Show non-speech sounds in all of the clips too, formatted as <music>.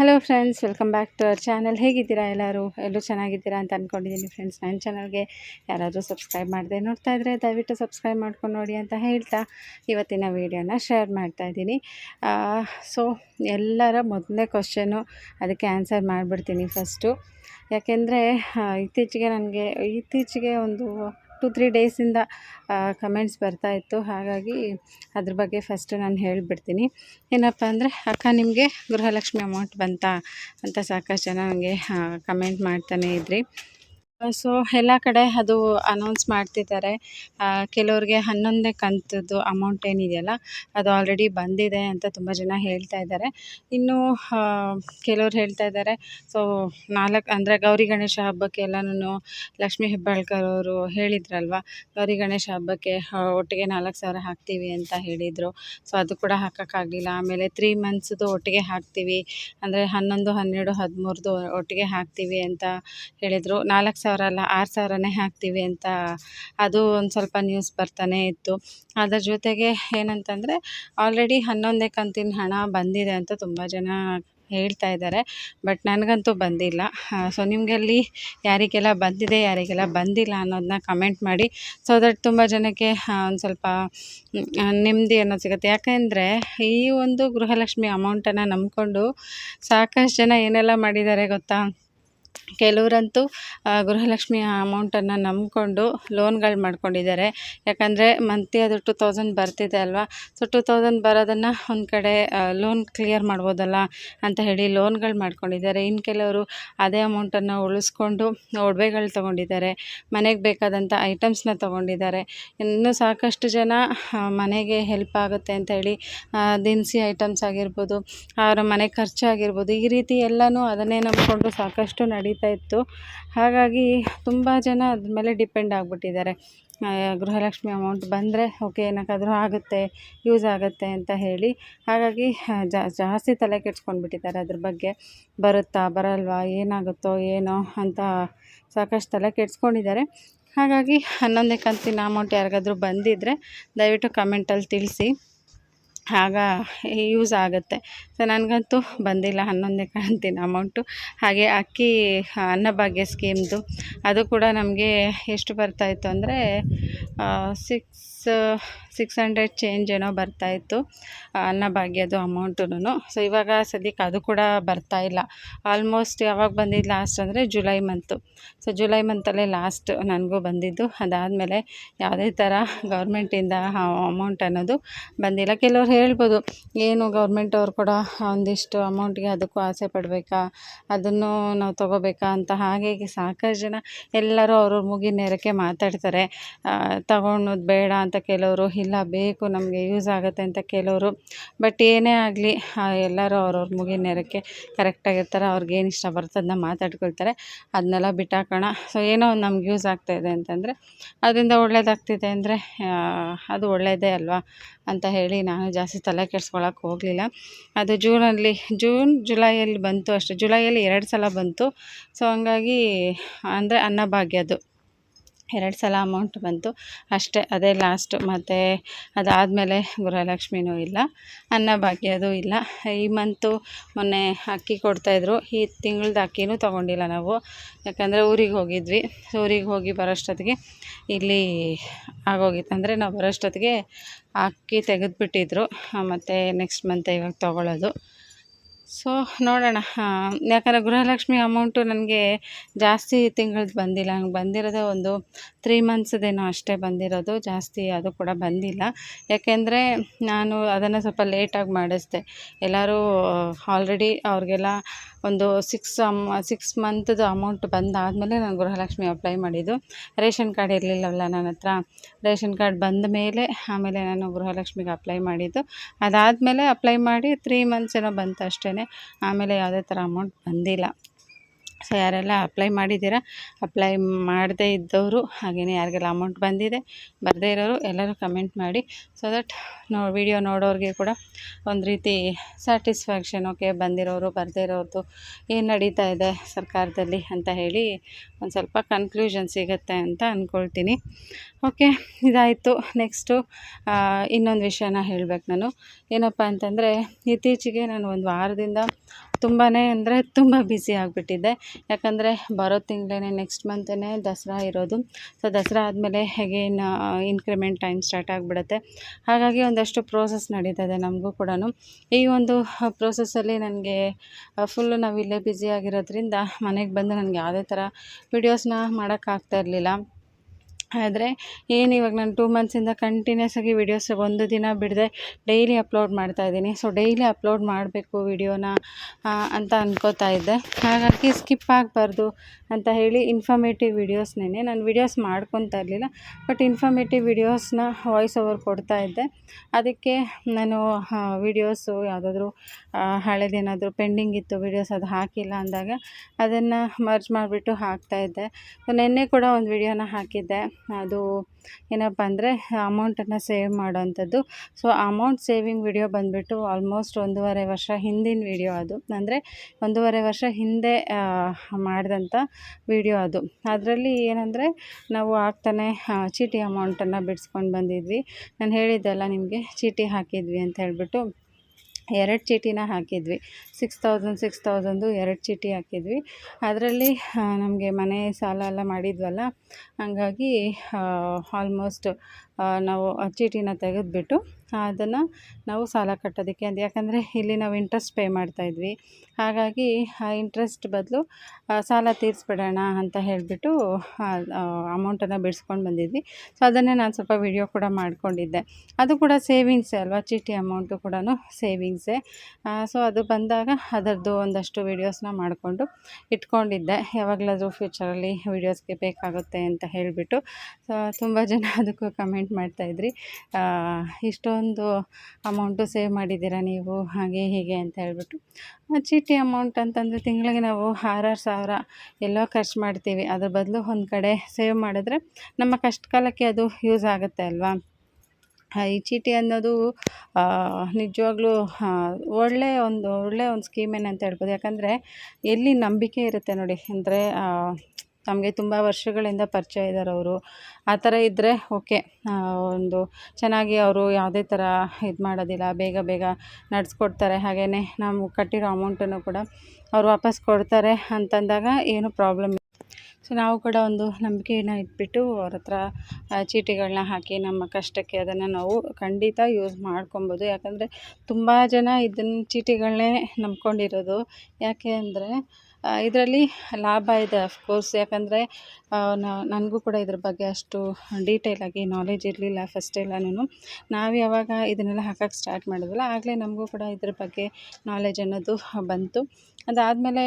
Hello friends welcome back to our channel ಹೇಗಿದ್ದೀರಾ ಎಲ್ಲರೂ? ಎಲ್ಲರೂ ಚೆನ್ನಾಗಿದ್ದೀರಾ ಅಂತ ಅಂದ್ಕೊಂಡಿದ್ದೀನಿ ಫ್ರೆಂಡ್ಸ್ ನನ್ನ ಚಾನಲ್ಗೆ ಯಾರಾದರೂ ಸಬ್ಸ್ಕ್ರೈಬ್ ಮಾಡಿದೆ ನೋಡ್ತಾ ಇದ್ದರೆ ದಯವಿಟ್ಟು ಸಬ್ಸ್ಕ್ರೈಬ್ ಮಾಡ್ಕೊಂಡು ನೋಡಿ ಅಂತ ಹೇಳ್ತಾ ಇವತ್ತಿನ ವೀಡಿಯೋನ ಶೇರ್ ಮಾಡ್ತಾ ಇದ್ದೀನಿ. ಸೊ ಎಲ್ಲರ ಮೊದಲನೇ ಕ್ವಶನು ಅದಕ್ಕೆ ಆನ್ಸರ್ ಮಾಡಿಬಿಡ್ತೀನಿ ಫಸ್ಟು ಯಾಕೆಂದರೆ ಇತ್ತೀಚೆಗೆ ನನಗೆ, ಇತ್ತೀಚೆಗೆ ಒಂದು ಟು ತ್ರೀ ಡೇಸಿಂದ ಕಮೆಂಟ್ಸ್ ಬರ್ತಾ ಇತ್ತು. ಹಾಗಾಗಿ ಅದ್ರ ಬಗ್ಗೆ ಫಸ್ಟು ನಾನು ಹೇಳಿಬಿಡ್ತೀನಿ. ಏನಪ್ಪ ಅಂದರೆ, ಅಕ್ಕ ನಿಮಗೆ ಗೃಹಲಕ್ಷ್ಮಿ ಅಮೌಂಟ್ ಬಂತಾ? ಅಂತ ಸಾಕಷ್ಟು ಜನ ನನಗೆ ಕಮೆಂಟ್ ಮಾಡ್ತಾನೇ ಇದ್ರಿ. ಸೊ ಎಲ್ಲ ಕಡೆ ಅದು ಅನೌನ್ಸ್ ಮಾಡ್ತಿದ್ದಾರೆ. ಕೆಲವ್ರಿಗೆ ಹನ್ನೊಂದನೇ ಕಂತದ್ದು ಅಮೌಂಟ್ ಏನಿದೆಯಲ್ಲ, ಅದು ಆಲ್ರೆಡಿ ಬಂದಿದೆ ಅಂತ ತುಂಬ ಜನ ಹೇಳ್ತಾ ಇದ್ದಾರೆ. ಇನ್ನು ಕೆಲವ್ರು ಹೇಳ್ತಾ ಇದ್ದಾರೆ ಸೊ ನಾಲ್ಕು, ಅಂದರೆ ಗೌರಿ ಗಣೇಶ ಹಬ್ಬಕ್ಕೆ ಎಲ್ಲನೂ ಲಕ್ಷ್ಮೀ ಹೆಬ್ಬಾಳ್ಕರ್ ಅವರು ಹೇಳಿದ್ರಲ್ವ, ಗೌರಿ ಗಣೇಶ ಹಬ್ಬಕ್ಕೆ ಒಟ್ಟಿಗೆ ನಾಲ್ಕು ಸಾವಿರ ಹಾಕ್ತೀವಿ ಅಂತ ಹೇಳಿದರು. ಸೊ ಅದು ಕೂಡ ಹಾಕೋಕ್ಕಾಗಲಿಲ್ಲ. ಆಮೇಲೆ ತ್ರೀ ಮಂತ್ಸ್ದು ಒಟ್ಟಿಗೆ ಹಾಕ್ತೀವಿ, ಅಂದರೆ ಹನ್ನೊಂದು, ಹನ್ನೆರಡು, ಹದಿಮೂರದು ಒಟ್ಟಿಗೆ ಹಾಕ್ತೀವಿ ಅಂತ ಹೇಳಿದರು. ನಾಲ್ಕು ಸಾವಿರ ಸಾವಿರ ಅಲ್ಲ ಆರು ಸಾವಿರನೇ ಹಾಕ್ತೀವಿ ಅಂತ ಅದು ಒಂದು ಸ್ವಲ್ಪ ನ್ಯೂಸ್ ಬರ್ತಾನೆ ಇತ್ತು. ಅದರ ಜೊತೆಗೆ ಏನಂತಂದರೆ ಆಲ್ರೆಡಿ ಹನ್ನೊಂದೇ ಕಂತಿನ ಹಣ ಬಂದಿದೆ ಅಂತ ತುಂಬ ಜನ ಹೇಳ್ತಾ ಇದ್ದಾರೆ. ಬಟ್ ನನಗಂತೂ ಬಂದಿಲ್ಲ. ಸೊ ನಿಮಗಲ್ಲಿ ಯಾರಿಗೆಲ್ಲ ಬಂದಿದೆ, ಯಾರಿಗೆಲ್ಲ ಬಂದಿಲ್ಲ ಅನ್ನೋದನ್ನ ಕಮೆಂಟ್ ಮಾಡಿ. ಸೊ ದಟ್ ತುಂಬ ಜನಕ್ಕೆ ಒಂದು ಸ್ವಲ್ಪ ನೆಮ್ಮದಿ ಅನ್ನೋದು ಸಿಗುತ್ತೆ. ಯಾಕೆಂದರೆ, ಈ ಒಂದು ಗೃಹಲಕ್ಷ್ಮಿ ಅಮೌಂಟನ್ನು ನಂಬಿಕೊಂಡು ಸಾಕಷ್ಟು ಜನ ಏನೆಲ್ಲ ಮಾಡಿದ್ದಾರೆ ಗೊತ್ತಾ? ಕೆಲವರಂತೂ ಗೃಹಲಕ್ಷ್ಮಿ ಅಮೌಂಟನ್ನು ನಂಬಿಕೊಂಡು ಲೋನ್ಗಳು ಮಾಡ್ಕೊಂಡಿದ್ದಾರೆ. ಯಾಕಂದರೆ ಮಂತ್ಲಿ ಅದು ಟು ತೌಸಂಡ್ ಬರ್ತಿದೆ ಅಲ್ವಾ? ಸೊ, ಟು ತೌಸಂಡ್ ಬರೋದನ್ನು ಒಂದು ಕಡೆ ಲೋನ್ ಕ್ಲಿಯರ್ ಮಾಡ್ಬೋದಲ್ಲ ಅಂತ ಹೇಳಿ ಲೋನ್ಗಳು ಮಾಡ್ಕೊಂಡಿದ್ದಾರೆ. ಇನ್ನು ಕೆಲವರು ಅದೇ ಅಮೌಂಟನ್ನು ಉಳಿಸ್ಕೊಂಡು ಒಡವೆಗಳು ತೊಗೊಂಡಿದ್ದಾರೆ. ಮನೆಗೆ ಬೇಕಾದಂಥ ಐಟಮ್ಸ್ನ ತೊಗೊಂಡಿದ್ದಾರೆ. ಇನ್ನೂ ಸಾಕಷ್ಟು ಜನ ಮನೆಗೆ ಹೆಲ್ಪ್ ಆಗುತ್ತೆ ಅಂತ ಹೇಳಿ ದಿನಸಿ ಐಟಮ್ಸ್ ಆಗಿರ್ಬೋದು ಅವರ ಮನೆ ಖರ್ಚಾಗಿರ್ಬೋದು ಈ ರೀತಿ ಎಲ್ಲನೂ ಅದನ್ನೇ ನಂಬಿಕೊಂಡು ಸಾಕಷ್ಟು ನಡೀತಾ ಇತ್ತು. ಹಾಗಾಗಿ ತುಂಬ ಜನ ಅದ್ರ ಮೇಲೆ ಡಿಪೆಂಡ್ ಆಗಿಬಿಟ್ಟಿದ್ದಾರೆ. ಗೃಹಲಕ್ಷ್ಮಿ ಅಮೌಂಟ್ ಬಂದರೆ ಓಕೆ, ಏನಕ್ಕಾದರೂ ಆಗುತ್ತೆ, ಯೂಸ್ ಆಗುತ್ತೆ ಅಂತ ಹೇಳಿ. ಹಾಗಾಗಿ ಜಾಸ್ತಿ ತಲೆ ಕೆಡ್ಸ್ಕೊಂಡ್ಬಿಟ್ಟಿದ್ದಾರೆ ಅದ್ರ ಬಗ್ಗೆ. ಬರುತ್ತಾ, ಬರಲ್ವಾ, ಏನಾಗುತ್ತೋ, ಏನೋ ಅಂತ ಸಾಕಷ್ಟು ತಲೆ ಕೆಡ್ಸ್ಕೊಂಡಿದ್ದಾರೆ. ಹಾಗಾಗಿ ಹನ್ನೊಂದನೇ ಕಂತಿನ ಅಮೌಂಟ್ ಯಾರಿಗಾದರೂ ಬಂದಿದ್ದರೆ ದಯವಿಟ್ಟು ಕಮೆಂಟಲ್ಲಿ ತಿಳಿಸಿ. ಆಗ ಯೂಸ್ ಆಗುತ್ತೆ. ಸೊ ನನಗಂತೂ ಬಂದಿಲ್ಲ ಹನ್ನೊಂದನೇ ಕಂತಿನ ಅಮೌಂಟು. ಹಾಗೆ ಅಕ್ಕಿ, ಅನ್ನಭಾಗ್ಯ ಸ್ಕೀಮ್ದು. ಅದು ಕೂಡ ನಮಗೆ ಎಷ್ಟು ಬರ್ತಾಯಿತ್ತು ಅಂದರೆ ಸಿಕ್ಸ್ ಸಿಕ್ಸ್ ಹಂಡ್ರೆಡ್ ಚೇಂಜ್ ಏನೋ ಬರ್ತಾಯಿತ್ತು ಅನ್ನಭಾಗ್ಯದು ಅಮೌಂಟುನು ಸೊ ಇವಾಗ ಸದ್ಯಕ್ಕೆ ಅದು ಕೂಡ ಬರ್ತಾಯಿಲ್ಲ ಆಲ್ಮೋಸ್ಟ್ ಯಾವಾಗ ಬಂದಿದ್ದು ಲಾಸ್ಟ್ ಅಂದರೆ ಜುಲೈ ಮಂತು ಸೊ ಜುಲೈ ಮಂತಲ್ಲೇ ಲಾಸ್ಟ್ ನನಗೂ ಬಂದಿದ್ದು. ಅದಾದಮೇಲೆ ಯಾವುದೇ ಥರ ಗೌರ್ಮೆಂಟಿಂದ ಅಮೌಂಟ್ ಅನ್ನೋದು ಬಂದಿಲ್ಲ. ಕೆಲವ್ರು ಹೇಳ್ಬೋದು, ಏನು ಗೌರ್ಮೆಂಟ್ ಅವ್ರು ಕೂಡ ಒಂದಿಷ್ಟು ಅಮೌಂಟ್ಗೆ ಅದಕ್ಕೂ ಆಸೆ ಪಡಬೇಕಾ? ಅದನ್ನು ನಾವು ತೊಗೋಬೇಕಾ ಅಂತ ಹಾಗೆ ಸಾಕಷ್ಟು ಜನ ಎಲ್ಲರೂ ಅವ್ರವ್ರ ಮುಗಿ ನೇರಕ್ಕೆ ಮಾತಾಡ್ತಾರೆ. ತಗೊಳೋದು ಬೇಡ ಅಂತ ಕೆಲವರು, ಇಲ್ಲ, ಬೇಕು, ನಮಗೆ ಯೂಸ್ ಆಗುತ್ತೆ ಅಂತ ಕೆಲವರು. ಬಟ್ ಏನೇ ಆಗಲಿ ಎಲ್ಲರೂ ಅವ್ರವ್ರ ಮುಗಿ ನೆರಕ್ಕೆ ಕರೆಕ್ಟಾಗಿರ್ತಾರೆ ಅವ್ರಿಗೇನು ಇಷ್ಟ ಬರುತ್ತೆ ಅದನ್ನ ಮಾತಾಡ್ಕೊಳ್ತಾರೆ. ಅದನ್ನೆಲ್ಲ ಬಿಟ್ಟಾಕೋಣ. ಸೊ ಏನೋ ಒಂದು ನಮ್ಗೆ ಯೂಸ್ ಆಗ್ತಾಯಿದೆ ಅಂತಂದರೆ, ಅದರಿಂದ ಒಳ್ಳೇದಾಗ್ತಿದೆ ಅಂದರೆ ಅದು ಒಳ್ಳೆಯದೇ ಅಲ್ವಾ? ಅಂತ ಹೇಳಿ ನಾನು ಜಾಸ್ತಿ ತಲೆ ಕೆಡ್ಸ್ಕೊಳಕ್ಕೆ ಹೋಗಲಿಲ್ಲ. ಅದು ಜೂನಲ್ಲಿ, ಜೂನ್, ಜುಲೈಯಲ್ಲಿ ಬಂತು ಅಷ್ಟೇ. ಜುಲೈಯಲ್ಲಿ ಎರಡು ಸಲ ಬಂತು. ಸೊ ಹಂಗಾಗಿ, ಅಂದರೆ ಅನ್ನಭಾಗ್ಯದ್ದು ಎರಡು ಸಲ ಅಮೌಂಟ್ ಬಂತು. ಅಷ್ಟೇ, ಅದೇ ಲಾಸ್ಟು ಮತ್ತು ಅದಾದಮೇಲೆ ಗೃಹಲಕ್ಷ್ಮಿನೂ ಇಲ್ಲ ಅನ್ನಭಾಗ್ಯದು ಇಲ್ಲ. ಈ ಮಂತು ಮೊನ್ನೆ ಅಕ್ಕಿ ಕೊಡ್ತಾಯಿದ್ರು. ಈ ತಿಂಗಳದ ಅಕ್ಕಿನೂ ತೊಗೊಂಡಿಲ್ಲ ನಾವು. ಯಾಕಂದರೆ ಊರಿಗೆ ಹೋಗಿದ್ವಿ. ಊರಿಗೆ ಹೋಗಿ ಬರೋಷ್ಟೊತ್ತಿಗೆ ಇಲ್ಲಿ ಆಗೋಗಿತ್ತು. ಅಂದರೆ ನಾವು ಬರೋಷ್ಟೊತ್ತಿಗೆ ಅಕ್ಕಿ ತೆಗೆದುಬಿಟ್ಟಿದ್ರು. ಮತ್ತು ನೆಕ್ಸ್ಟ್ ಮಂತ್ ಇವಾಗ ತೊಗೊಳ್ಳೋದು ಸೊ ನೋಡೋಣ. ಯಾಕಂದರೆ ಗೃಹಲಕ್ಷ್ಮಿ ಅಮೌಂಟು ನನಗೆ ಜಾಸ್ತಿ ತಿಂಗಳದ್ದು ಬಂದಿಲ್ಲ. ನಂಗೆ ಬಂದಿರೋದೇ ಒಂದು ತ್ರೀ ಮಂತ್ಸ್ದೇನೋ ಅಷ್ಟೇ ಬಂದಿರೋದು. ಜಾಸ್ತಿ ಅದು ಕೂಡ ಬಂದಿಲ್ಲ. ಯಾಕೆಂದರೆ ನಾನು ಅದನ್ನು ಸ್ವಲ್ಪ ಲೇಟಾಗಿ ಮಾಡಿಸ್ದೆ. ಎಲ್ಲರೂ ಆಲ್ರೆಡಿ ಅವ್ರಿಗೆಲ್ಲ ಒಂದು ಸಿಕ್ಸ್ ಅಮ್ ಸಿಕ್ಸ್ ಮಂತ್ದು ಅಮೌಂಟ್ ಬಂದಾದಮೇಲೆ ನಾನು ಗೃಹಲಕ್ಷ್ಮಿ ಅಪ್ಲೈ ಮಾಡಿದ್ದು. ರೇಷನ್ ಕಾರ್ಡ್ ಇರಲಿಲ್ಲವಲ್ಲ ನನ್ನ ಹತ್ರ. ರೇಷನ್ ಕಾರ್ಡ್ ಬಂದ ಮೇಲೆ ಆಮೇಲೆ ನಾನು ಗೃಹಲಕ್ಷ್ಮಿಗೆ ಅಪ್ಲೈ ಮಾಡಿದ್ದು. ಅದಾದಮೇಲೆ ಅಪ್ಲೈ ಮಾಡಿ ತ್ರೀ ಮಂತ್ಸ್ ಏನೋ ಬಂತು ಅಷ್ಟೇ ಆಮೇಲೆ ಯಾವುದೇ ಥರ ಅಮೌಂಟ್ ಬಂದಿಲ್ಲ. ಸೊ ಯಾರೆಲ್ಲ ಅಪ್ಲೈ ಮಾಡಿದ್ದೀರಾ ಅಪ್ಲೈ ಮಾಡದೇ ಇದ್ದವರು ಹಾಗೆಯೇ ಯಾರಿಗೆಲ್ಲ ಅಮೌಂಟ್ ಬಂದಿದೆ, ಬರದೇ ಇರೋರು ಎಲ್ಲರೂ ಕಮೆಂಟ್ ಮಾಡಿ. ಸೊ ದಟ್ ನೋ ವಿಡಿಯೋ ನೋಡೋರಿಗೆ ಕೂಡ ಒಂದು ರೀತಿ ಸ್ಯಾಟಿಸ್ಫ್ಯಾಕ್ಷನ್ ಓಕೆ ಬಂದಿರೋರು, ಬರದೇ ಇರೋರ್ದು ಏನು ನಡೀತಾ ಇದೆ ಸರ್ಕಾರದಲ್ಲಿ ಅಂತ ಹೇಳಿ ಒಂದು ಸ್ವಲ್ಪ ಕನ್ಕ್ಲೂಷನ್ ಸಿಗುತ್ತೆ ಅಂತ ಅಂದ್ಕೊಳ್ತೀನಿ ಓಕೆ, ಇದಾಯಿತು. ನೆಕ್ಸ್ಟು ಇನ್ನೊಂದು ವಿಷಯನ ಹೇಳ್ಬೇಕು ನಾನು. ಏನಪ್ಪ ಅಂತಂದರೆ, ಇತ್ತೀಚೆಗೆ ನಾನು ಒಂದು ವಾರದಿಂದ ತುಂಬಾ ಅಂದರೆ ತುಂಬ ಬ್ಯುಸಿ ಆಗಿಬಿಟ್ಟಿದ್ದೆ. ಯಾಕಂದರೆ ಬರೋ ತಿಂಗಳೇ ನೆಕ್ಸ್ಟ್ ಮಂತೇ ದಸರಾ ಇರೋದು. ಸೊ ದಸರಾ ಆದಮೇಲೆ ಹೇಗೇನ್ ಇನ್ಕ್ರಿಮೆಂಟ್ ಟೈಮ್ ಸ್ಟಾರ್ಟ್ ಆಗಿಬಿಡುತ್ತೆ. ಹಾಗಾಗಿ ಒಂದಷ್ಟು ಪ್ರೋಸೆಸ್ ನಡೀತದೆ ನಮಗೂ ಕೂಡ ಈ ಒಂದು ಪ್ರೋಸೆಸ್ಸಲ್ಲಿ ನನಗೆ ಫುಲ್ಲು ನಾವು ಇಲ್ಲೇ ಬ್ಯುಸಿ ಆಗಿರೋದ್ರಿಂದ ಮನೆಗೆ ಬಂದು ನನಗೆ ಯಾವುದೇ ಥರ ವೀಡಿಯೋಸ್ನ ಮಾಡೋಕ್ಕಾಗ್ತಾ ಇರಲಿಲ್ಲ. ಆದರೆ ಏನು ಇವಾಗ ನಾನು ಟೂ ಮಂತ್ಸಿಂದ ಕಂಟಿನ್ಯೂಸ್ ಆಗಿ ವೀಡಿಯೋಸ್ ಒಂದು ದಿನ ಬಿಡದೆ ಡೈಲಿ ಅಪ್ಲೋಡ್ ಮಾಡ್ತಾ ಇದ್ದೀನಿ. ಸೊ ಡೈಲಿ ಅಪ್ಲೋಡ್ ಮಾಡಬೇಕು ವೀಡಿಯೋನ ಅಂತ ಅಂದ್ಕೋತಾ ಇದ್ದೆ. ಹಾಗಾಗಿ ಸ್ಕಿಪ್ ಆಗಬಾರ್ದು ಅಂತ ಹೇಳಿ ಇನ್ಫಾರ್ಮೇಟಿವ್ ವೀಡಿಯೋಸ್ನೇ ನಾನು ವೀಡಿಯೋಸ್ ಮಾಡ್ಕೊತಾ ಇರಲಿಲ್ಲ ಬಟ್ ಇನ್ಫಾರ್ಮೇಟಿವ್ ವೀಡಿಯೋಸ್ನ ವಾಯ್ಸ್ ಓವರ್ ಕೊಡ್ತಾ ಇದ್ದೆ. ಅದಕ್ಕೆ ನಾನು ವೀಡಿಯೋಸು ಯಾವುದಾದ್ರೂ ಹಳೆದೇನಾದರೂ ಪೆಂಡಿಂಗ್ ಇತ್ತು ವೀಡಿಯೋಸ್ ಅದು ಹಾಕಿಲ್ಲ ಅಂದಾಗ ಅದನ್ನು ಮರ್ಜ್ ಮಾಡಿಬಿಟ್ಟು ಹಾಕ್ತಾಯಿದ್ದೆ ನಿನ್ನೆ ಕೂಡ ಒಂದು ವೀಡಿಯೋನ ಹಾಕಿದ್ದೆ. ಅದು ಏನಪ್ಪ ಅಂದರೆ ಅಮೌಂಟನ್ನು ಸೇವ್ ಮಾಡೋವಂಥದ್ದು. ಸೊ, ಅಮೌಂಟ್ ಸೇವಿಂಗ್ ವಿಡಿಯೋ ಬಂದುಬಿಟ್ಟು ಆಲ್ಮೋಸ್ಟ್ ಒಂದೂವರೆ ವರ್ಷ ಹಿಂದಿನ ವಿಡಿಯೋ ಅದು. ಅಂದರೆ ಒಂದೂವರೆ ವರ್ಷ ಹಿಂದೆ ಮಾಡಿದಂಥ ವಿಡಿಯೋ ಅದು. ಅದರಲ್ಲಿ ಏನಂದರೆ ನಾವು ಆಗ್ತಾನೆ ಚೀಟಿ ಅಮೌಂಟನ್ನು ಬಿಡಿಸ್ಕೊಂಡು ಬಂದಿದ್ವಿ. ನಾನು ಹೇಳಿದ್ದೆಲ್ಲ ನಿಮಗೆ ಚೀಟಿ ಹಾಕಿದ್ವಿ ಅಂತ ಹೇಳಿಬಿಟ್ಟು ಎರಡು ಚೀಟಿನ ಹಾಕಿದ್ವಿ. ಸಿಕ್ಸ್ ತೌಸಂಡ್ ಸಿಕ್ಸ್ ತೌಸಂಡು ಎರಡು ಚೀಟಿ ಹಾಕಿದ್ವಿ. ಅದರಲ್ಲಿ ನಮಗೆ ಮನೆ ಸಾಲ ಎಲ್ಲ ಮಾಡಿದ್ವಲ್ಲ, ಹಂಗಾಗಿ ಆಲ್ಮೋಸ್ಟ್ ನಾವು ಆ ಚೀಟಿನ ತೆಗೆದುಬಿಟ್ಟು ಅದನ್ನು ನಾವು ಸಾಲ ಕಟ್ಟೋದಕ್ಕೆ ಅಂತ. ಯಾಕಂದರೆ ಇಲ್ಲಿ ನಾವು ಇಂಟ್ರೆಸ್ಟ್ ಪೇ ಮಾಡ್ತಾಯಿದ್ವಿ ಹಾಗಾಗಿ, ಆ ಇಂಟ್ರೆಸ್ಟ್ ಬದಲು ಸಾಲ ತೀರಿಸ್ಬಿಡೋಣ ಅಂತ ಹೇಳಿಬಿಟ್ಟು ಅಮೌಂಟನ್ನು ಬಿಡಿಸ್ಕೊಂಡು ಬಂದಿದ್ವಿ. ಸೊ ಅದನ್ನೇ ನಾನು ಸ್ವಲ್ಪ ವಿಡಿಯೋ ಕೂಡ ಮಾಡಿಕೊಂಡಿದ್ದೆ. ಅದು ಕೂಡ ಸೇವಿಂಗ್ಸೇ ಅಲ್ವಾ? ಚೀಟಿ ಅಮೌಂಟು ಕೂಡ ಸೇವಿಂಗ್ಸೇ ಸೊ ಅದು ಬಂದಾಗ ಅದರದ್ದು ಒಂದಷ್ಟು ವೀಡಿಯೋಸ್ನ ಮಾಡಿಕೊಂಡು ಇಟ್ಕೊಂಡಿದ್ದೆ. ಯಾವಾಗಲಾದರೂ ಫ್ಯೂಚರಲ್ಲಿ ವೀಡಿಯೋಸ್ಗೆ ಬೇಕಾಗುತ್ತೆ ಅಂತ ಹೇಳಿಬಿಟ್ಟು. ತುಂಬ ಜನ ಅದಕ್ಕೂ ಕಮೆಂಟ್ ಮಾಡ್ತಾಯಿದ್ರಿ ಇಷ್ಟೊಂದು ಅಮೌಂಟು ಸೇವ್ ಮಾಡಿದ್ದೀರಾ ನೀವು? ಹಾಗೆ ಹೀಗೆ ಅಂತ ಹೇಳ್ಬಿಟ್ಟು. ಚೀಟಿ ಅಮೌಂಟ್ ಅಂತಂದರೆ ತಿಂಗಳಿಗೆ ನಾವು ಆರಾರು ಸಾವಿರ ಎಲ್ಲೋ ಖರ್ಚು ಮಾಡ್ತೀವಿ. ಅದ್ರ ಬದಲು ಒಂದು ಕಡೆ ಸೇವ್ ಮಾಡಿದ್ರೆ ನಮ್ಮ ಕಷ್ಟ ಕಾಲಕ್ಕೆ ಅದು ಯೂಸ್ ಆಗುತ್ತೆ ಅಲ್ವಾ? ಈ ಚೀಟಿ ಅನ್ನೋದು ನಿಜವಾಗ್ಲೂ ಒಳ್ಳೆಯ ಒಂದು ಒಳ್ಳೆಯ ಒಂದು ಸ್ಕೀಮ್ ಏನಂತ ಹೇಳ್ಬೋದು. ಯಾಕಂದರೆ ಎಲ್ಲಿ ನಂಬಿಕೆ ಇರುತ್ತೆ ನೋಡಿ. ಅಂದರೆ ನಮಗೆ ತುಂಬ ವರ್ಷಗಳಿಂದ ಪರಿಚಯ ಇದ್ದಾರೆ ಅವರು. ಆ ಥರ ಇದ್ದರೆ ಓಕೆ. ಒಂದು ಚೆನ್ನಾಗಿ ಅವರು ಯಾವುದೇ ಥರ ಇದು ಮಾಡೋದಿಲ್ಲ, ಬೇಗ ಬೇಗ ನಡೆಸ್ಕೊಡ್ತಾರೆ. ಹಾಗೆಯೇ ನಾವು ಕಟ್ಟಿರೋ ಅಮೌಂಟನ್ನು ಕೂಡ ಅವ್ರು ವಾಪಸ್ ಕೊಡ್ತಾರೆ ಅಂತಂದಾಗ ಏನು ಪ್ರಾಬ್ಲಮ್ ಸೊ ನಾವು ಕೂಡ ಒಂದು ನಂಬಿಕೆಯನ್ನು ಇಟ್ಬಿಟ್ಟು ಅವ್ರ ಹತ್ರ ಚೀಟಿಗಳನ್ನ ಹಾಕಿ ನಮ್ಮ ಕಷ್ಟಕ್ಕೆ ಅದನ್ನು ನಾವು ಖಂಡಿತ ಯೂಸ್ ಮಾಡ್ಕೊಬೋದು. ಯಾಕಂದರೆ ತುಂಬ ಜನ ಇದನ್ನು ಚೀಟಿಗಳನ್ನೇ ನಂಬ್ಕೊಂಡಿರೋದು. ಯಾಕೆ ಅಂದರೆ ಇದರಲ್ಲಿ ಲಾಭ ಇದೆ ಅಫ್ಕೋರ್ಸ್ ಯಾಕಂದರೆ ನನಗೂ ಕೂಡ ಇದ್ರ ಬಗ್ಗೆ ಅಷ್ಟು ಡೀಟೇಲಾಗಿ ನಾಲೆಜ್ ಇರಲಿಲ್ಲ ಫಸ್ಟ್ ಎಲ್ಲನೂ ನಾವು ಯಾವಾಗ ಇದನ್ನೆಲ್ಲ ಹಾಕಕ್ಕೆ ಸ್ಟಾರ್ಟ್ ಮಾಡಿದ್ವಲ್ಲ, ಆಗಲೇ ನಮಗೂ ಕೂಡ ಇದ್ರ ಬಗ್ಗೆ ನಾಲೆಜ್ ಅನ್ನೋದು ಬಂತು. ಅದಾದಮೇಲೆ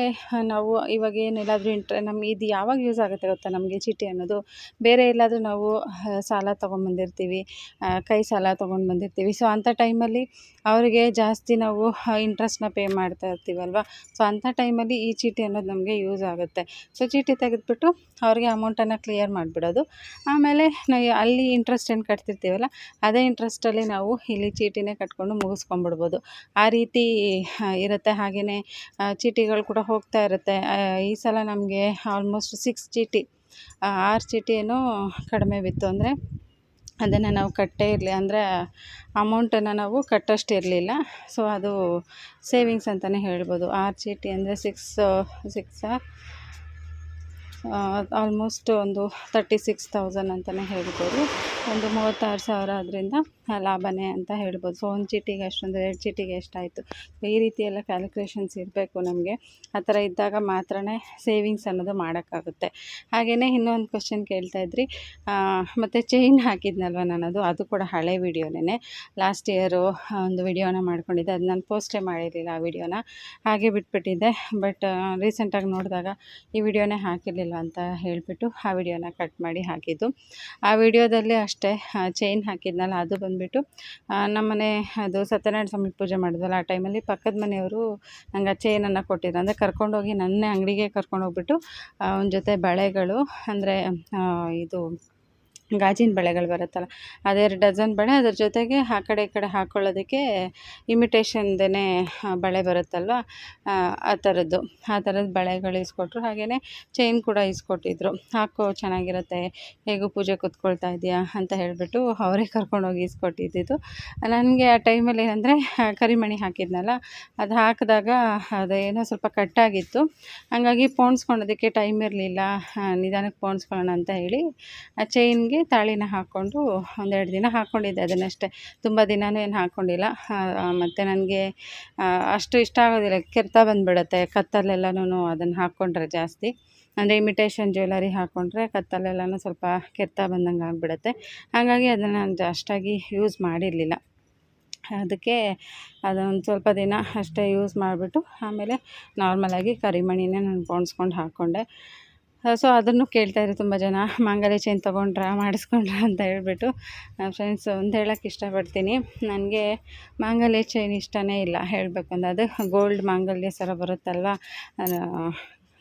ನಾವು ಇವಾಗ ಏನೆಲ್ಲಾದರೂ ಇಂಟ್ರೆ ನಮ್ಗೆ ಇದು ಯಾವಾಗ ಯೂಸ್ ಆಗುತ್ತೆ ಗೊತ್ತಾ ನಮಗೆ ಚೀಟಿ ಅನ್ನೋದು? ಬೇರೆ ಎಲ್ಲಾದರೂ ನಾವು ಸಾಲ ತೊಗೊಂಬಂದಿರ್ತೀವಿ ಕೈ ಸಾಲ ತೊಗೊಂಡು ಬಂದಿರ್ತೀವಿ ಸೊ ಅಂಥ ಟೈಮಲ್ಲಿ ಅವರಿಗೆ ಜಾಸ್ತಿ ನಾವು ಇಂಟ್ರೆಸ್ಟ್ನ ಪೇ ಮಾಡ್ತಾ ಇರ್ತೀವಲ್ವ? ಸೊ ಅಂಥ ಟೈಮಲ್ಲಿ ಈ ಚೀಟಿ ಅನ್ನೋದು ನಮಗೆ ಯೂಸ್ ಆಗುತ್ತೆ. ಸೊ ಚೀಟಿ ತೆಗೆದುಬಿಟ್ಟು ಅವ್ರಿಗೆ ಅಮೌಂಟನ್ನು ಕ್ಲಿಯರ್ ಮಾಡಿಬಿಡೋದು. ಆಮೇಲೆ ಅಲ್ಲಿ ಇಂಟ್ರೆಸ್ಟ್ ಏನು ಕಟ್ತಿರ್ತೀವಲ್ಲ, ಅದೇ ಇಂಟ್ರೆಸ್ಟಲ್ಲಿ ನಾವು ಇಲ್ಲಿ ಚೀಟಿನೇ ಕಟ್ಕೊಂಡು ಮುಗಿಸ್ಕೊಂಬಿಡ್ಬೋದು ಆ ರೀತಿ ಇರುತ್ತೆ. ಹಾಗೆಯೇ ಚೀಟಿಗಳು ಕೂಡ ಹೋಗ್ತಾ ಇರುತ್ತೆ. ಈ ಸಲ ನಮಗೆ ಆಲ್ಮೋಸ್ಟ್ ಸಿಕ್ಸ್ ಚೀಟಿ ಆರು ಚೀಟಿ ಕಡಿಮೆ ಬಿತ್ತು ಅಂದರೆ ಅದನ್ನು ನಾವು ಕಟ್ಟೇ ಇರಲಿ, ಅಂದರೆ ಅಮೌಂಟನ್ನು ನಾವು ಕಟ್ಟಷ್ಟು ಇರಲಿಲ್ಲ. ಸೊ ಅದು ಸೇವಿಂಗ್ಸ್ ಅಂತಲೇ ಹೇಳ್ಬೋದು. ಆರು ಚೀಟಿ ಅಂದರೆ ಸಿಕ್ಸ್ ಸಿಕ್ಸಾ ಆಲ್ಮೋಸ್ಟ್ ಒಂದು ತರ್ಟಿ ಸಿಕ್ಸ್ ತೌಸಂಡ್ ಅಂತಲೇ ಹೇಳ್ಬೋದು. ಒಂದು ಮೂವತ್ತಾರು ಸಾವಿರ ಅದರಿಂದ ಲಾಭನೇ ಅಂತ ಹೇಳ್ಬೋದು. ಸೊ ಒಂದು ಚೀಟಿಗೆ ಅಷ್ಟೊಂದು ಎರಡು ಚೀಟಿಗೆ ಎಷ್ಟಾಯಿತು? ಈ ರೀತಿ ಎಲ್ಲ ಕ್ಯಾಲ್ಕುಲೇಷನ್ಸ್ ಇರಬೇಕು ನಮಗೆ. ಆ ಥರ ಇದ್ದಾಗ ಮಾತ್ರ ಸೇವಿಂಗ್ಸ್ ಅನ್ನೋದು ಮಾಡೋಕ್ಕಾಗುತ್ತೆ. ಹಾಗೆಯೇ ಇನ್ನೊಂದು ಕ್ವಶನ್ ಕೇಳ್ತಾಯಿದ್ರಿ ಮತ್ತು ಚೈನ್ ಹಾಕಿದ್ನಲ್ವ ನಾನು ಅದು ಅದು ಕೂಡ ಹಳೆ ವಿಡಿಯೋನೇ ಲಾಸ್ಟ್ ಇಯರು ಒಂದು ವಿಡಿಯೋನ ಮಾಡ್ಕೊಂಡಿದ್ದೆ. ಅದು ನಾನು ಪೋಸ್ಟೇ ಮಾಡಿರಲಿಲ್ಲ ಆ ವಿಡಿಯೋನ. ಹಾಗೆ ಬಿಟ್ಬಿಟ್ಟಿದ್ದೆ. ಬಟ್ ರೀಸೆಂಟಾಗಿ ನೋಡಿದಾಗ ಈ ವಿಡಿಯೋನೇ ಹಾಕಿರಲಿಲ್ಲ. ಅಂತ ಹೇಳಿಬಿಟ್ಟು ಆ ವಿಡಿಯೋನ ಕಟ್ ಮಾಡಿ ಹಾಕಿದ್ದು. ಆ ವಿಡಿಯೋದಲ್ಲಿ ಅಷ್ಟೇ ಚೈನ್ ಹಾಕಿದ್ನಲ್ಲ, ಅದು ಬಂದುಬಿಟ್ಟು ನಮ್ಮನೆ, ಅದು ಸತ್ಯನಾರಾಯಣ ಸ್ವಾಮಿ ಪೂಜೆ ಮಾಡಿದ್ವಲ್ಲ, ಆ ಟೈಮಲ್ಲಿ ಪಕ್ಕದ ಮನೆಯವರು ನಂಗೆ ಆ ಚೈನನ್ನು ಕೊಟ್ಟಿದ್ರು. ಅಂದರೆ ಕರ್ಕೊಂಡೋಗಿ ನನ್ನ ಅಂಗಡಿಗೆ ಕರ್ಕೊಂಡೋಗ್ಬಿಟ್ಟು ಒಂದು ಜೊತೆ ಬಳೆಗಳು, ಅಂದರೆ ಇದು ಗಾಜಿನ ಬಳೆಗಳು ಬರುತ್ತಲ್ಲ ಅದೆರಡು ಡಜನ್ ಬಳೆ, ಅದ್ರ ಜೊತೆಗೆ ಆ ಕಡೆ ಈ ಕಡೆ ಹಾಕ್ಕೊಳ್ಳೋದಕ್ಕೆ ಇಮಿಟೇಷನ್ದೇ ಬಳೆ ಬರುತ್ತಲ್ವ? ಆ ಥರದ್ದು, ಆ ಥರದ ಬಳೆಗಳು ಇಸ್ಕೊಟ್ರು. ಹಾಗೆಯೇ ಚೈನ್ ಕೂಡ ಇಸ್ಕೊಟ್ಟಿದ್ರು. ಹಾಕೋ, ಚೆನ್ನಾಗಿರುತ್ತೆ, ಹೇಗೂ ಪೂಜೆ ಕೂತ್ಕೊಳ್ತಾ ಇದೆಯಾ ಅಂತ ಹೇಳಿಬಿಟ್ಟು ಅವರೇ ಕರ್ಕೊಂಡೋಗಿ ಇಸ್ಕೊಟ್ಟಿದ್ದಿದ್ದು. ನನಗೆ ಆ ಟೈಮಲ್ಲಿ ಏನಂದರೆ ಕರಿಮಣಿ ಹಾಕಿದ್ನಲ್ಲ, ಅದು ಹಾಕಿದಾಗ ಅದೇನೋ ಸ್ವಲ್ಪ ಕಟ್ಟಾಗಿತ್ತು. ಹಾಗಾಗಿ ಪೋಣಿಸ್ಕೊಳೋದಕ್ಕೆ ಟೈಮ್ ಇರಲಿಲ್ಲ. ನಿಧಾನಕ್ಕೆ ಪೋಣಿಸ್ಕೊಳ್ಳೋಣ ಅಂತ ಹೇಳಿ ಆ ಚೈನ್ಗೆ ತಾಳಿನ ಹಾಕ್ಕೊಂಡು ಒಂದೆರಡು ದಿನ ಹಾಕ್ಕೊಂಡಿದ್ದೆ ಅದನ್ನಷ್ಟೇ. ತುಂಬ ದಿನವೂ ಏನು ಹಾಕ್ಕೊಂಡಿಲ್ಲ ಮತ್ತು ನನಗೆ ಅಷ್ಟು ಇಷ್ಟ ಆಗೋದಿಲ್ಲ. ಕೆರೆತ ಬಂದುಬಿಡುತ್ತೆ ಕತ್ತಲೆಲ್ಲನೂ ಅದನ್ನು ಹಾಕ್ಕೊಂಡ್ರೆ ಜಾಸ್ತಿ. ಅಂದರೆ ಇಮಿಟೇಷನ್ ಜ್ಯುವೆಲರಿ ಹಾಕ್ಕೊಂಡ್ರೆ ಕತ್ತಲೆಲ್ಲನೂ ಸ್ವಲ್ಪ ಕೆರೆತ ಬಂದಂಗೆ ಆಗಿಬಿಡುತ್ತೆ. ಹಾಗಾಗಿ ಅದನ್ನು ನಾನು ಅಷ್ಟಾಗಿ ಯೂಸ್ ಮಾಡಿರಲಿಲ್ಲ. ಅದಕ್ಕೆ ಅದೊಂದು ಸ್ವಲ್ಪ ದಿನ ಅಷ್ಟೇ ಯೂಸ್ ಮಾಡಿಬಿಟ್ಟು ಆಮೇಲೆ ನಾರ್ಮಲಾಗಿ ಕರಿಮಣಿನೇ ನಾನು ಪೋಣಿಸ್ಕೊಂಡು ಹಾಕ್ಕೊಂಡೆ ಸೊ ಅದನ್ನು ಕೇಳ್ತಾಯಿದ್ರು ತುಂಬ ಜನ. ಮಾಂಗಲ್ಯ ಚೈನ್ ತೊಗೊಂಡ್ರಾ, ಮಾಡಿಸ್ಕೊಂಡ್ರಾ ಅಂತ ಹೇಳ್ಬಿಟ್ಟು. ಫ್ರೆಂಡ್ಸ್ ಒಂದು ಹೇಳೋಕ್ಕೆ ಇಷ್ಟಪಡ್ತೀನಿ. ನನಗೆ ಮಾಂಗಲ್ಯ ಚೈನ್ ಇಷ್ಟನೇ ಇಲ್ಲ. ಹೇಳಬೇಕು ಅದು ಗೋಲ್ಡ್ ಮಾಂಗಲ್ಯ ಸರ ಬರುತ್ತಲ್ವ?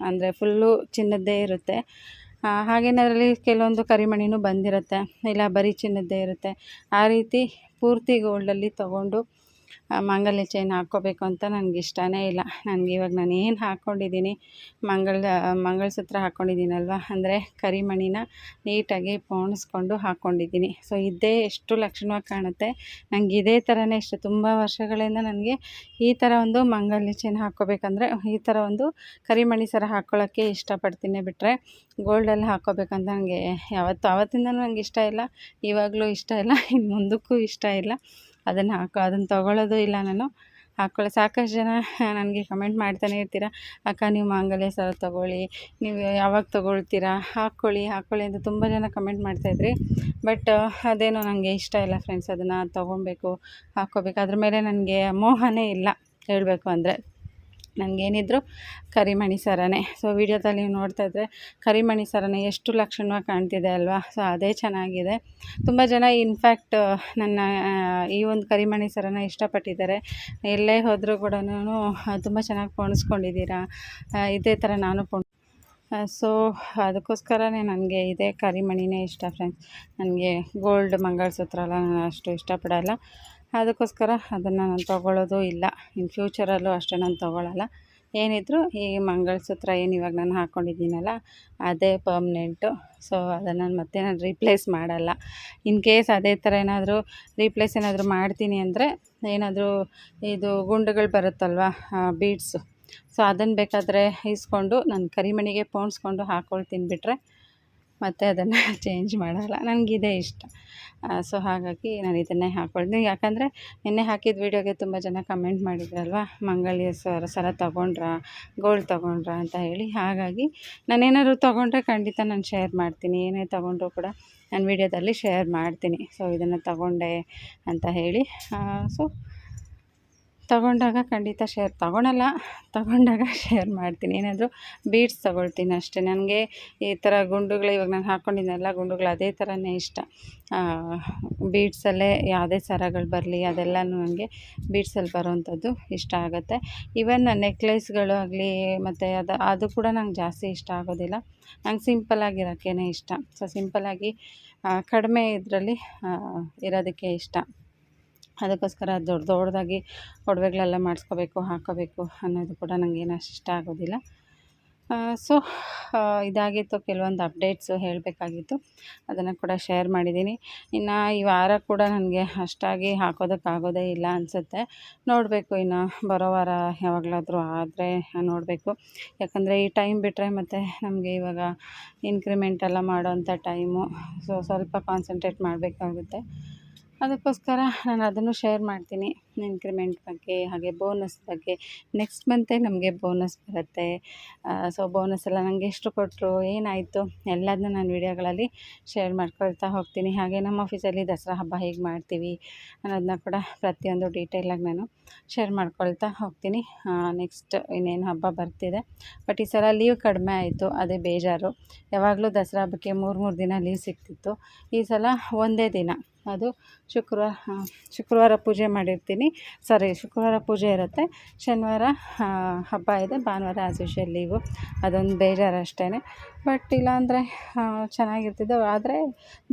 ಅಂದರೆ ಫುಲ್ಲು ಚಿನ್ನದ್ದೇ ಇರುತ್ತೆ. ಹಾಗೇನಾದ್ರಲ್ಲಿ ಕೆಲವೊಂದು ಕರಿಮಣಿನೂ ಬಂದಿರುತ್ತೆ. ಇಲ್ಲ ಬರೀ ಚಿನ್ನದ್ದೇ ಇರುತ್ತೆ. ಆ ರೀತಿ ಪೂರ್ತಿ ಗೋಲ್ಡಲ್ಲಿ ತೊಗೊಂಡು ಮಾಂಗಲ್ಯ ಚೈನ್ ಹಾಕ್ಕೋಬೇಕು ಅಂತ ನನಗೆ ಇಷ್ಟನೇ ಇಲ್ಲ. ನನಗೆ ಇವಾಗ ನಾನು ಏನು ಹಾಕ್ಕೊಂಡಿದ್ದೀನಿ ಮಂಗಳ ಮಂಗಳಸೂತ್ರ ಹಾಕ್ಕೊಂಡಿದ್ದೀನಲ್ವ? ಅಂದರೆ ಕರಿಮಣಿನ ನೀಟಾಗಿ ಪೋಣಿಸ್ಕೊಂಡು ಹಾಕ್ಕೊಂಡಿದ್ದೀನಿ. ಸೊ ಇದೇ ಎಷ್ಟು ಲಕ್ಷಣವಾಗಿ ಕಾಣುತ್ತೆ ನನಗೆ ಇದೇ ಥರನೇ ಇಷ್ಟ. ತುಂಬ ವರ್ಷಗಳಿಂದ ನನಗೆ ಈ ಥರ ಒಂದು ಮಂಗಲ್ಯ ಚೈನ್ ಹಾಕ್ಕೋಬೇಕಂದ್ರೆ, ಈ ಥರ ಒಂದು ಕರಿಮಣಿ ಸರ ಹಾಕ್ಕೊಳ್ಳೋಕ್ಕೆ ಇಷ್ಟಪಡ್ತೀನಿ ಬಿಟ್ಟರೆ ಗೋಲ್ಡಲ್ಲಿ ಹಾಕ್ಕೋಬೇಕಂತ ನನಗೆ ಯಾವತ್ತು ಆವತ್ತಿಂದನೂ ನನಗೆ ಇಷ್ಟ ಇಲ್ಲ, ಇವಾಗಲೂ ಇಷ್ಟ ಇಲ್ಲ ಇನ್ನು ಮುಂದಕ್ಕೂ ಇಷ್ಟ ಇಲ್ಲ. ಅದನ್ನು ಹಾಕೋ, ಅದನ್ನು ತೊಗೊಳ್ಳೋದು ಇಲ್ಲ ನಾನು. ಹಾಕ್ಕೊಳ್ಳೋ ಸಾಕಷ್ಟು ಜನ ನನಗೆ ಕಮೆಂಟ್ ಮಾಡ್ತಾನೆ ಇರ್ತೀರ, ಅಕ್ಕ, ನೀವು ಮಾಂಗಲ್ಯ ಸರ ತೊಗೊಳ್ಳಿ, ನೀವು ಯಾವಾಗ ತೊಗೊಳ್ತೀರಾ? ಹಾಕ್ಕೊಳ್ಳಿ ಹಾಕ್ಕೊಳ್ಳಿ ಅಂತ ತುಂಬ ಜನ ಕಮೆಂಟ್ ಮಾಡ್ತಾಯಿದ್ರಿ ಬಟ್ ಅದೇನೋ ನನಗೆ ಇಷ್ಟ ಇಲ್ಲ ಫ್ರೆಂಡ್ಸ್ ಅದನ್ನು ತೊಗೊಬೇಕು ಹಾಕ್ಕೋಬೇಕು ಅದ್ರ ಮೇಲೆ ನನಗೆ ಮೋಹನೇ ಇಲ್ಲ, ಹೇಳಬೇಕು ಅಂದರೆ. ನನಗೇನಿದ್ರು ಕರಿಮಣಿ ಸರನೇ. ಸೊ ವೀಡಿಯೋದಲ್ಲಿ ನೀವು ನೋಡ್ತಾ ಇದ್ದರೆ ಕರಿಮಣಿ ಸರನೇ ಎಷ್ಟು ಲಕ್ಷಣವಾಗಿ ಕಾಣ್ತಿದೆ ಅಲ್ವಾ? ಸೊ ಅದೇ ಚೆನ್ನಾಗಿದೆ. ತುಂಬ ಜನ ಇನ್ಫ್ಯಾಕ್ಟ್ ನನ್ನ ಈ ಒಂದು ಕರಿಮಣಿ ಸರನ ಇಷ್ಟಪಟ್ಟಿದ್ದಾರೆ. ಎಲ್ಲೇ ಹೋದರೂ ಕೂಡ ತುಂಬ ಚೆನ್ನಾಗಿ ಪೋಣಿಸ್ಕೊಂಡಿದ್ದೀರಾ? ಇದೇ ಥರ ನಾನು ಪೋಣ ಸೊ ಅದಕ್ಕೋಸ್ಕರನೇ ನನಗೆ ಇದೇ ಕರಿಮಣಿನೇ ಇಷ್ಟ ಫ್ರೆಂಡ್ಸ್ ನನಗೆ ಗೋಲ್ಡ್ ಮಂಗಳಸೂತ್ರ ಎಲ್ಲ ನಾನು ಅಷ್ಟು ಇಷ್ಟಪಡಲ್ಲ. ಅದಕ್ಕೋಸ್ಕರ ಅದನ್ನು ನಾನು ತೊಗೊಳ್ಳೋದು ಇಲ್ಲ. ಇನ್ನು ಫ್ಯೂಚರಲ್ಲೂ ಅಷ್ಟೇ ನಾನು ತೊಗೊಳ್ಳಲ್ಲ ಏನಿದ್ರು ಈ ಮಂಗಳಸೂತ್ರ ಏನು ಇವಾಗ ನಾನು ಹಾಕ್ಕೊಂಡಿದ್ದೀನಲ್ಲ ಅದೇ ಪರ್ಮ್ನೆಂಟು ಸೊ ಅದನ್ನು ನಾನು ಮತ್ತೆ ನಾನು ರೀಪ್ಲೇಸ್ ಮಾಡಲ್ಲ. ಇನ್ ಕೇಸ್ ಅದೇ ಥರ ಏನಾದರೂ ರೀಪ್ಲೇಸ್ ಏನಾದರೂ ಮಾಡ್ತೀನಿ ಅಂದರೆ ಏನಾದರೂ ಇದು ಗುಂಡುಗಳು ಬರುತ್ತಲ್ವ ಬೀಡ್ಸು ಸೊ ಅದನ್ನು ಬೇಕಾದರೆ ಇಸ್ಕೊಂಡು ನಾನು ಕರಿಮಣಿಗೆ ಪೋಣಿಸ್ಕೊಂಡು ಹಾಕ್ಕೊಳ್ತೀನಿ ಬಿಟ್ಟರೆ ಮತ್ತು ಅದನ್ನು ಚೇಂಜ್ <laughs> ಮಾಡಲ್ಲ. ನನಗಿದೇ ಇಷ್ಟ. ಸೊ ಹಾಗಾಗಿ ನಾನು ಇದನ್ನೇ ಹಾಕ್ಕೊಳ್ತೀನಿ ಯಾಕಂದರೆ ನಿನ್ನೆ ಹಾಕಿದ ವೀಡಿಯೋಗೆ ತುಂಬ ಜನ ಕಮೆಂಟ್ ಮಾಡಿದ್ರಲ್ವ? ಮಂಗಳಿ ಸರ ಸರ ತೊಗೊಂಡ್ರಾ? ಗೋಲ್ಡ್ ತೊಗೊಂಡ್ರಾ ಅಂತ ಹೇಳಿ. ಹಾಗಾಗಿ ನಾನೇನಾದ್ರು ತೊಗೊಂಡ್ರೆ ಖಂಡಿತ ನಾನು ಶೇರ್ ಮಾಡ್ತೀನಿ. ಏನೇ ತೊಗೊಂಡ್ರು ಕೂಡ ನಾನು ವೀಡಿಯೋದಲ್ಲಿ ಶೇರ್ ಮಾಡ್ತೀನಿ. ಸೊ ಇದನ್ನು ತೊಗೊಂಡೆ ಅಂತ ಹೇಳಿ. ಸೊ ತಗೊಂಡಾಗ ಖಂಡಿತ ಶೇರ್ ತಗೊಳಲ್ಲ. ತಗೊಂಡಾಗ ಶೇರ್ ಮಾಡ್ತೀನಿ. ಏನಾದರೂ ಬೀಡ್ಸ್ ತಗೊಳ್ತೀನಿ ಅಷ್ಟೇ. ನನಗೆ ಈ ಥರ ಗುಂಡುಗಳು, ಇವಾಗ ನಾನು ಹಾಕ್ಕೊಂಡಿದ್ದೆಲ್ಲ ಗುಂಡುಗಳು ಅದೇ ಥರನೇ ಇಷ್ಟ. ಬೀಡ್ಸಲ್ಲೇ ಯಾವುದೇ ಸರಗಳು ಬರಲಿ, ಅದೆಲ್ಲನೂ ನನಗೆ ಬೀಡ್ಸಲ್ಲಿ ಬರೋವಂಥದ್ದು ಇಷ್ಟ ಆಗುತ್ತೆ. ಈವನ್ ನೆಕ್ಲೆಸ್ಗಳು ಆಗಲಿ, ಮತ್ತು ಅದು ಅದು ಕೂಡ ನಂಗೆ ಜಾಸ್ತಿ ಇಷ್ಟ ಆಗೋದಿಲ್ಲ. ನಂಗೆ ಸಿಂಪಲ್ಲಾಗಿರೋಕ್ಕೇ ಇಷ್ಟ. ಸೊ ಸಿಂಪಲ್ಲಾಗಿ ಕಡಿಮೆ ಇದರಲ್ಲಿ ಇರೋದಕ್ಕೆ ಇಷ್ಟ. ಅದಕ್ಕೋಸ್ಕರ ದೊಡ್ಡ ದೊಡ್ಡದಾಗಿ ಒಡವೆಗಳೆಲ್ಲ ಮಾಡಿಸ್ಕೋಬೇಕು, ಹಾಕ್ಕೋಬೇಕು ಅನ್ನೋದು ಕೂಡ ನನಗೇನು ಅಷ್ಟು ಇಷ್ಟ ಆಗೋದಿಲ್ಲ. ಸೊ ಇದಾಗಿತ್ತು. ಕೆಲವೊಂದು ಅಪ್ಡೇಟ್ಸು ಹೇಳಬೇಕಾಗಿತ್ತು. ಅದನ್ನು ಕೂಡ ಶೇರ್ ಮಾಡಿದ್ದೀನಿ. ಇನ್ನು ಈ ವಾರ ಕೂಡ ನನಗೆ ಅಷ್ಟಾಗಿ ಹಾಕೋದಕ್ಕಾಗೋದೇ ಇಲ್ಲ ಅನಿಸುತ್ತೆ. ನೋಡಬೇಕು ಇನ್ನು ಬರೋ ವಾರ ಯಾವಾಗಲಾದರೂ ಆದರೆ ನೋಡಬೇಕು. ಯಾಕಂದರೆ ಈ ಟೈಮ್ ಬಿಟ್ಟರೆ ಮತ್ತು ನಮಗೆ ಇವಾಗ ಇನ್ಕ್ರಿಮೆಂಟ್ ಎಲ್ಲ ಮಾಡೋವಂಥ ಟೈಮು ಸೊ ಸ್ವಲ್ಪ ಕಾನ್ಸಂಟ್ರೇಟ್ ಮಾಡಬೇಕಾಗುತ್ತೆ. ಅದಕ್ಕೋಸ್ಕರ ನಾನು ಅದನ್ನು ಶೇರ್ ಮಾಡ್ತೀನಿ. ಇನ್ಕ್ರಿಮೆಂಟ್ ಬಗ್ಗೆ, ಹಾಗೆ ಬೋನಸ್ ಬಗ್ಗೆ. ನೆಕ್ಸ್ಟ್ ಮಂತೇ ನಮಗೆ ಬೋನಸ್ ಬರುತ್ತೆ. ಸೊ ಬೋನಸ್ ಎಲ್ಲ ನನಗೆ ಎಷ್ಟು ಕೊಟ್ಟರು ಏನಾಯಿತು ಎಲ್ಲದನ್ನ ನಾನು ವೀಡಿಯೋಗಳಲ್ಲಿ ಶೇರ್ ಮಾಡ್ಕೊಳ್ತಾ ಹೋಗ್ತೀನಿ. ಹಾಗೆ ನಮ್ಮ ಆಫೀಸಲ್ಲಿ ದಸರಾ ಹಬ್ಬ ಹೇಗೆ ಮಾಡ್ತೀವಿ ಅನ್ನೋದನ್ನ ಕೂಡ ಪ್ರತಿಯೊಂದು ಡೀಟೇಲಾಗಿ ನಾನು ಶೇರ್ ಮಾಡ್ಕೊಳ್ತಾ ಹೋಗ್ತೀನಿ. ನೆಕ್ಸ್ಟ್ ಇನ್ನೇನು ಹಬ್ಬ ಬರ್ತಿದೆ. ಬಟ್ ಈ ಸಲ ಲೀವ್ ಕಡಿಮೆ ಆಯಿತು, ಅದೇ ಬೇಜಾರು. ಯಾವಾಗಲೂ ದಸರಾ ಹಬ್ಬಕ್ಕೆ ಮೂರು ಮೂರು ದಿನ ಲೀವ್ ಸಿಗ್ತಿತ್ತು ಈ ಸಲ ಒಂದೇ ದಿನ. ಅದು ಶುಕ್ರವಾರ ಶುಕ್ರವಾರ ಪೂಜೆ ಮಾಡಿರ್ತೀನಿ. ಸಾರಿ, ಶುಕ್ರವಾರ ಪೂಜೆ ಇರುತ್ತೆ. ಶನಿವಾರ ಹಬ್ಬ ಇದೆ. ಭಾನುವಾರ ಆ್ಯಸ್ ಯೂಶಲ್ ಲೀವು ಅದೊಂದು ಬೇಜಾರು ಅಷ್ಟೇ ಬಟ್ ಇಲ್ಲಾಂದರೆ ಚೆನ್ನಾಗಿರ್ತಿದ್ದು ಆದರೆ,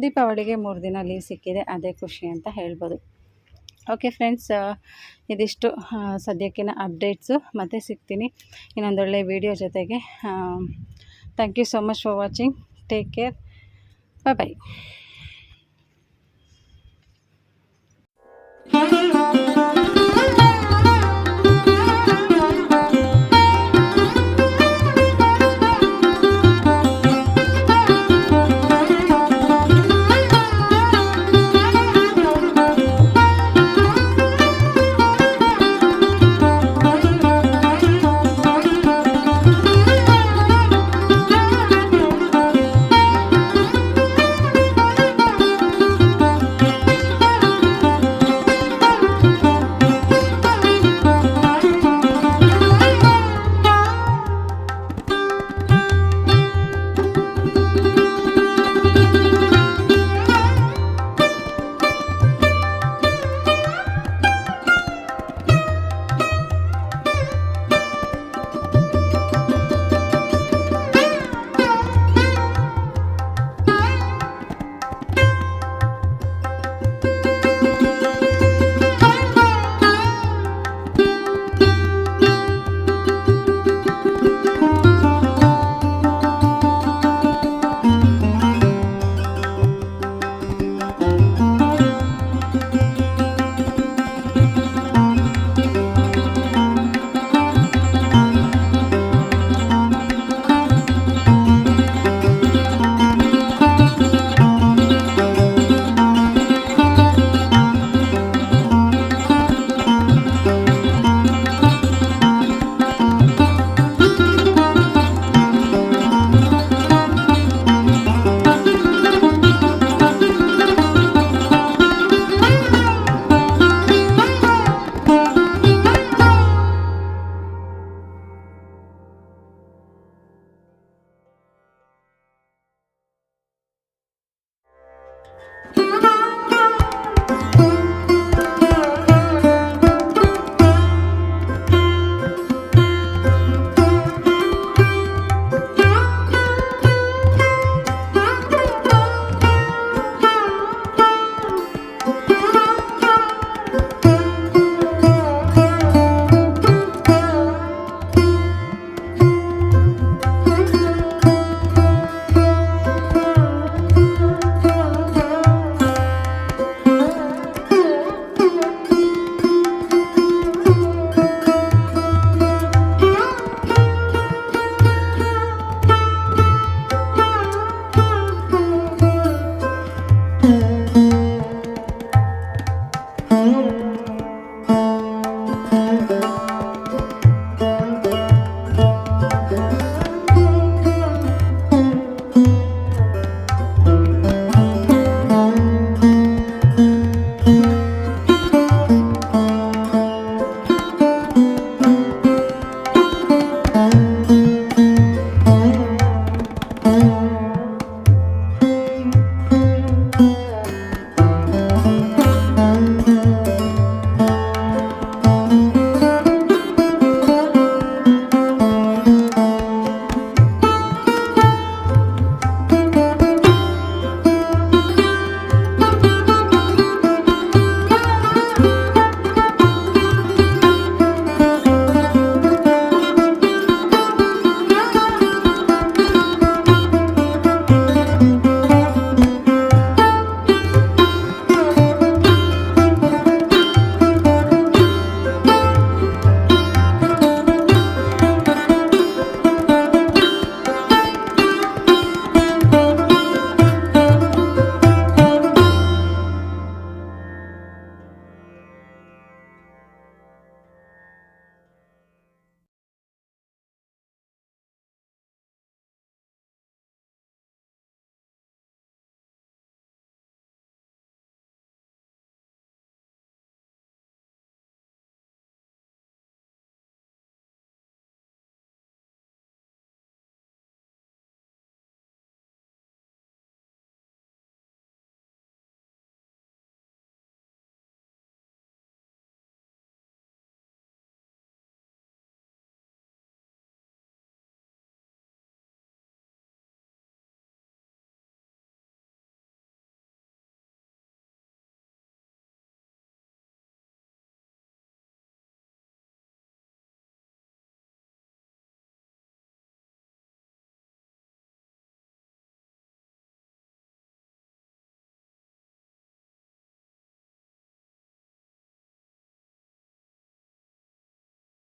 ದೀಪಾವಳಿಗೆ ಮೂರು ದಿನ ಲೀವ್ ಸಿಕ್ಕಿದೆ. ಅದೇ ಖುಷಿ ಅಂತ ಹೇಳ್ಬೋದು. ಓಕೆ ಫ್ರೆಂಡ್ಸ್ ಇದಿಷ್ಟು ಸದ್ಯಕ್ಕಿನ ಅಪ್ಡೇಟ್ಸು ಮತ್ತೆ ಸಿಗ್ತೀನಿ. ಇನ್ನೊಂದೊಳ್ಳೆ ವಿಡಿಯೋ ಜೊತೆಗೆ. Thank you so much for watching take care bye bye